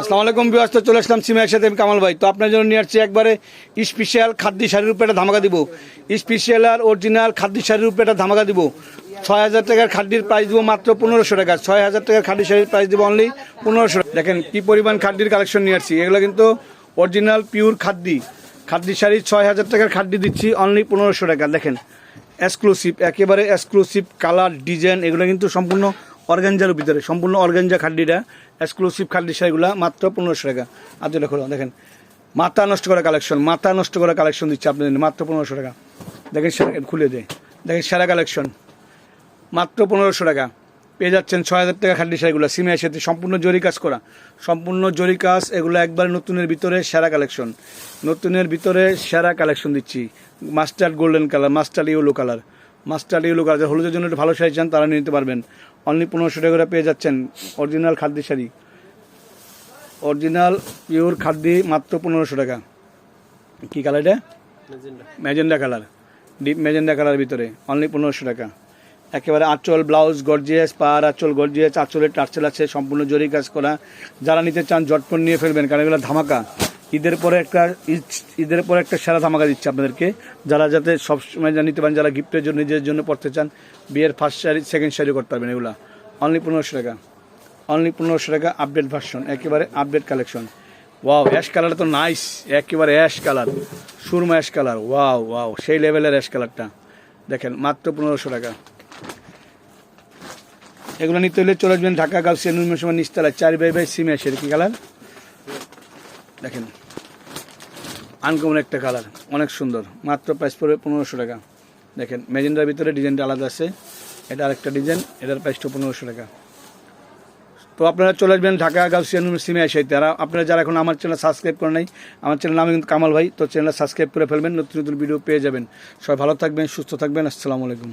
আসসালামু আলাইকুম বিবাস তো চলে আসলাম সিমের সাথে আমি কামাল ভাই। তো আপনার জন্য নিয়ে আসছি একবারে স্পেশাল খাদ্য শাড়ির উপরে একটা ধামাকা দিব। স্পেশাল আর অরিজিনাল খাদ্য শাড়ির উপরে একটা ধামাকা দিব। ছয় হাজার টাকার খাদ্যের প্রাইস দিব মাত্র পনেরোশো টাকা। ছয় হাজার টাকার খাদ্য শাড়ির প্রাইস দিব অনলি পনেরোশো টাকা। দেখেন কি পরিমাণ খাদ্যের কালেকশন নিয়ে আসছি। এগুলো কিন্তু অরিজিনাল পিওর খাদ্যি। খাদ্য শাড়ি ছয় হাজার টাকার খাদ্য দিচ্ছি অনলি পনেরোশো টাকা। দেখেন এক্সক্লুসিভ একেবারে এক্সক্লুসিভ কালার ডিজাইন এগুলো কিন্তু সম্পূর্ণ অর্গানজার ভিতরে, সম্পূর্ণ অর্গানজা খাদ্যিটা এক্সক্লুসিভ খাড্ডি শাড়িগুলো মাত্র পনেরোশো টাকা। আর যেটা খোলো, দেখেন, মাথা নষ্ট করা কালেকশন মাথা নষ্ট করা কালেকশন দিচ্ছে আপনাদের মাত্র পনেরোশো টাকা। দেখেন খুলে দেয়। দেখেন সেরা কালেকশন মাত্র পনেরোশো টাকা। পেয়ে যাচ্ছেন ছয় হাজার টাকা খাদ্য শাড়িগুলো সিমের সাথে সম্পূর্ণ জরি কাজ করা। সম্পূর্ণ জরি কাজ, এগুলো একবার নতুনের ভিতরে সেরা কালেকশন নতুনের ভিতরে সেরা কালেকশন দিচ্ছি। Mustard golden colour mustard yellow colour mustard yellow colour হলুদের জন্য একটু ভালো শাড়ি চান, তারা নিতে পারবেন। অনলি পনেরোশো টাকা করে পেয়ে যাচ্ছেন অরিজিনাল খাদ্য শাড়ি। অরিজিনাল পিওর খাদ্য মাত্র পনেরোশো টাকা। কী কালার এটা? Magenta colour deep magenta colour ভিতরে। অনলি পনেরোশো টাকা। একেবারে আঁচল ব্লাউজ গর্জিয়াস পার আঁচল গর্জিয়াস আঁচলের টার্চেল আছে, সম্পূর্ণ জরি কাজ করা। যারা নিতে চান, জটপট নিয়ে ফেলবেন, কারণ এগুলো ধামাকা। ঈদের পরে একটা ঈদ- ঈদের পরে একটা সেরা ধামাকা দিচ্ছে আপনাদেরকে। যারা যাতে সবসময় নিতে পারেন, যারা গিফটের জন্য, নিজের জন্য পড়তে চান, বিয়ের ফার্স্ট শাড়ি সেকেন্ড শাড়ি করতে পারবেন এগুলো। অনলি পনেরোশো টাকা। অনলি পনেরোশো টাকা আপডেট ভার্সন একেবারে update collection wow ash colour তো নাইস একেবারে অ্যাশ কালার সুরমা অ্যাশ কালার ওয়াও ওয়াও সেই লেভেলের অ্যাশ কালারটা দেখেন, মাত্র পনেরোশো টাকা। এগুলো নিতে হলে চলে আসবেন ঢাকা, গাউসিয়া নুরমের সময় নিচতলায় চার বাই বাই সিমে আসে কি কালার দেখেন আনকমন একটা কালার অনেক সুন্দর, মাত্র প্রাইস পড়বে পনেরোশো টাকা। দেখেন মেজেন্ডার ভিতরে ডিজাইনটা আলাদা আছে, এটা আরেকটা ডিজাইন এটার প্রাইসটা পনেরোশো টাকা। তো আপনারা চলে আসবেন ঢাকা গাউসিয়া নুরমের সিমে আসে তারা আপনারা যারা এখন আমার চ্যানেল সাবস্ক্রাইব করে নাই, আমার চ্যানেল নামে কিন্তু কামাল ভাই, তো চ্যানেল সাবস্ক্রাইব করে ফেলবেন, নতুন নতুন ভিডিও পেয়ে যাবেন। সবাই ভালো থাকবেন, সুস্থ থাকবেন, আসসালামু আলাইকুম।